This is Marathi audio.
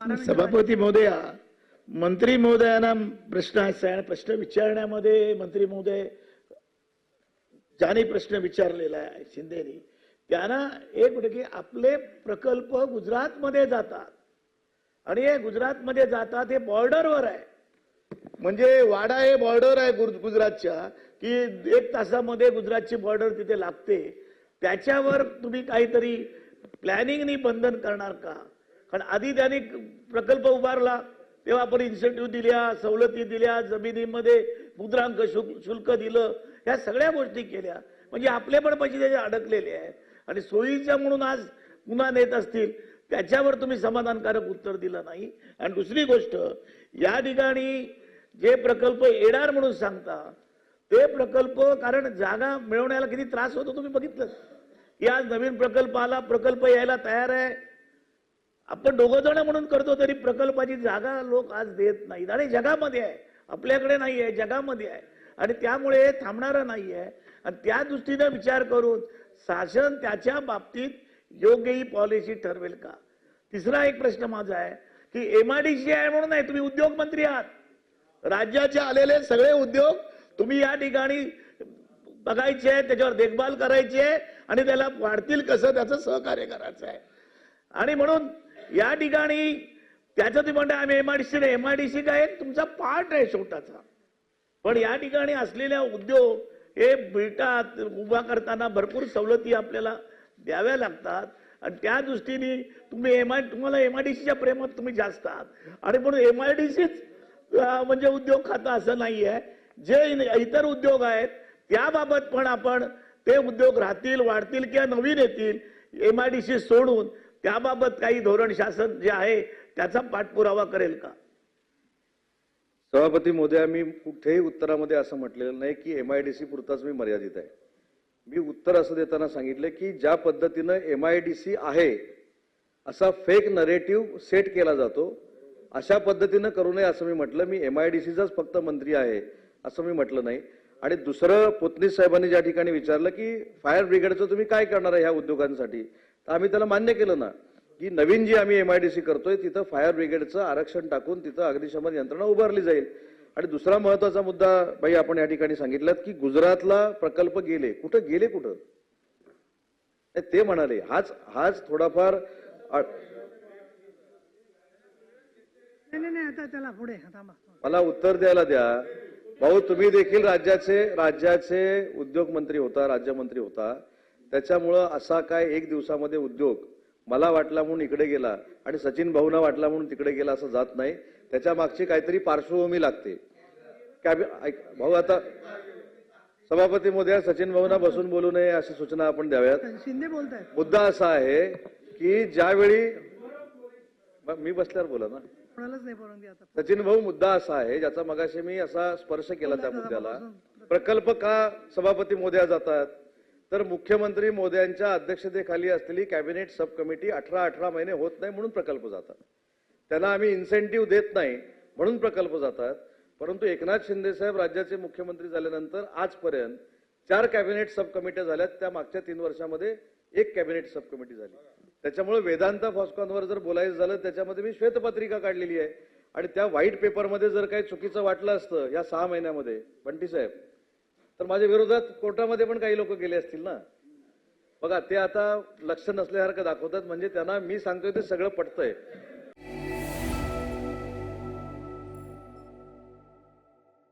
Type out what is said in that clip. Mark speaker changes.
Speaker 1: सभापती महोदया मंत्री महोदयांना प्रश्न प्रश्न विचारण्यामध्ये मंत्री महोदय ज्याने प्रश्न विचारलेला आहे शिंदेनी त्यांना एक म्हणजे की आपले प्रकल्प गुजरातमध्ये जातात. आणि हे गुजरातमध्ये जातात हे बॉर्डरवर आहे. म्हणजे वाडा हे बॉर्डर आहे गुज- गुजरातच्या की एक तासामध्ये गुजरातची बॉर्डर तिथे लागते. त्याच्यावर तुम्ही काहीतरी प्लॅनिंगनी बंधन करणार का? कारण आधी त्यांनी प्रकल्प उभारला तेव्हा आपण इन्सेंटिव्ह दिल्या सवलती दिल्या जमिनीमध्ये मुद्रांक शुल्क शुल्क दिलं ह्या सगळ्या गोष्टी केल्या. म्हणजे आपले पण पैसे त्याचे अडकलेले आहेत. आणि सोयीच्या म्हणून आज पुन्हा नेत असतील त्याच्यावर तुम्ही समाधानकारक उत्तर दिलं नाही. आणि दुसरी गोष्ट या ठिकाणी जे प्रकल्प येणार म्हणून सांगता ते प्रकल्प कारण जागा मिळवण्याला किती त्रास होतो तुम्ही बघितलं की आज नवीन प्रकल्प आला प्रकल्प यायला तयार आहे. आपण दोघं जण म्हणून करतो तरी प्रकल्पाची जागा लोक आज देत नाहीत. आणि जगामध्ये आहे. आपल्याकडे नाही आहे जगामध्ये आहे. आणि त्यामुळे थांबणारं नाही आहे आणि त्या दृष्टीनं विचार करून शासन त्याच्या बाबतीत योग्य ही पॉलिसी ठरवेल का? तिसरा एक प्रश्न माझा आहे की एमआयडीसी आहे म्हणून नाही तुम्ही उद्योग मंत्री आहात. राज्याचे आलेले सगळे उद्योग तुम्ही या ठिकाणी बघायचे आहे त्याच्यावर देखभाल करायची आहे आणि त्याला वाढतील कसं त्याचं सहकार्य करायचं आहे. आणि म्हणून या ठिकाणी त्याचं तुम्ही म्हणता आम्ही एमआयडीसी नाही एमआयडीसी काय तुमचा पार्ट आहे छोटाचा पण या ठिकाणी असलेल्या उद्योग हे मिळतात उभा करताना भरपूर सवलती आपल्याला द्याव्या लागतात. आणि त्या दृष्टीने तुम्ही एम आय तुम्हाला एम आय डी सीच्या प्रेमात तुम्ही जास्त आहात. आणि म्हणून एम आय डी सीच म्हणजे उद्योग खातं असं नाही आहे. जे इतर उद्योग आहेत त्याबाबत पण आपण ते उद्योग राहतील वाढतील किंवा नवीन येतील एम आय डी सी सोडून त्याबाबत काही धोरण शासन जे आहे त्याचा पाठपुरावा करेल का?
Speaker 2: सभापती मोदी मी कुठेही उत्तरामध्ये असं म्हटलेलं नाही की एम आय डी सी पुरताच मी मर्यादित आहे. मी उत्तर असं देताना सांगितलं की ज्या पद्धतीनं एम आय डी सी आहे असा फेक नरेटिव्ह सेट केला जातो अशा पद्धतीनं करू नये असं मी म्हटलं. मी एम आय डी सीचाच फक्त मंत्री आहे असं मी म्हटलं नाही. आणि दुसरं पोतनीस साहेबांनी ज्या ठिकाणी विचारलं की फायर ब्रिगेडचं तुम्ही काय करणार आहे ह्या उद्योगांसाठी? तर आम्ही त्याला मान्य केलं ना की नवीन जी आम्ही एमआयडीसी करतोय तिथं फायर ब्रिगेडचं आरक्षण टाकून तिथं अग्निशमन यंत्रणा उभारली जाईल. आणि दुसरा महत्त्वाचा मुद्दा बाई आपण या ठिकाणी सांगितलं की गुजरातला प्रकल्प गेले कुठं गेले कुठं? ते म्हणाले हाच हाच थोडाफार मला उत्तर द्यायला द्या. भाऊ तुम्ही देखील राज्याचे राज्याचे उद्योग मंत्री होता राज्यमंत्री होता. त्याच्यामुळं असा काय एक दिवसामध्ये उद्योग मला वाटला म्हणून इकडे गेला आणि सचिन भाऊना वाटला म्हणून तिकडे गेला असं जात नाही. त्याच्या मागची काहीतरी पार्श्वभूमी लागते. भाऊ आता सभापती मोदया सचिन भाऊना बसून बोलू नये अशी सूचना आपण द्याव्यात.
Speaker 3: शिंदे बोलतायत.
Speaker 2: मुद्दा असा आहे की ज्यावेळी मी बसल्यावर बोला ना. सचिन भाऊ मुद्दा असा आहे ज्याचा मगाशी मी असा स्पर्श केला त्या मुद्द्याला. प्रकल्प का सभापती मोदया जातात? तर मुख्यमंत्री मोद्यांच्या अध्यक्षतेखाली असलेली कॅबिनेट सब कमिटी अठरा अठरा महिने होत नाही म्हणून प्रकल्प जातात. त्यांना आम्ही इन्सेंटिव्ह देत नाही म्हणून प्रकल्प जातात. परंतु एकनाथ शिंदे साहेब राज्याचे मुख्यमंत्री झाल्यानंतर आजपर्यंत चार कॅबिनेट सब कमिट्या झाल्यात. त्या मागच्या तीन वर्षामध्ये एक कॅबिनेट सब कमिटी झाली. त्याच्यामुळे वेदांता फॉस्कॉनवर जर बोलायचं झालं त्याच्यामध्ये मी श्वेतपत्रिका काढलेली आहे. आणि त्या व्हाईट पेपरमध्ये जर काही चुकीचं वाटलं असतं या सहा महिन्यामध्ये बंटी साहेब तर माझ्या विरोधात कोर्टामध्ये पण काही लोक गेले असतील ना? बघा ते आता लक्ष नसल्यासारखं दाखवतात. म्हणजे त्यांना मी सांगतोय ते सगळं पटतंय.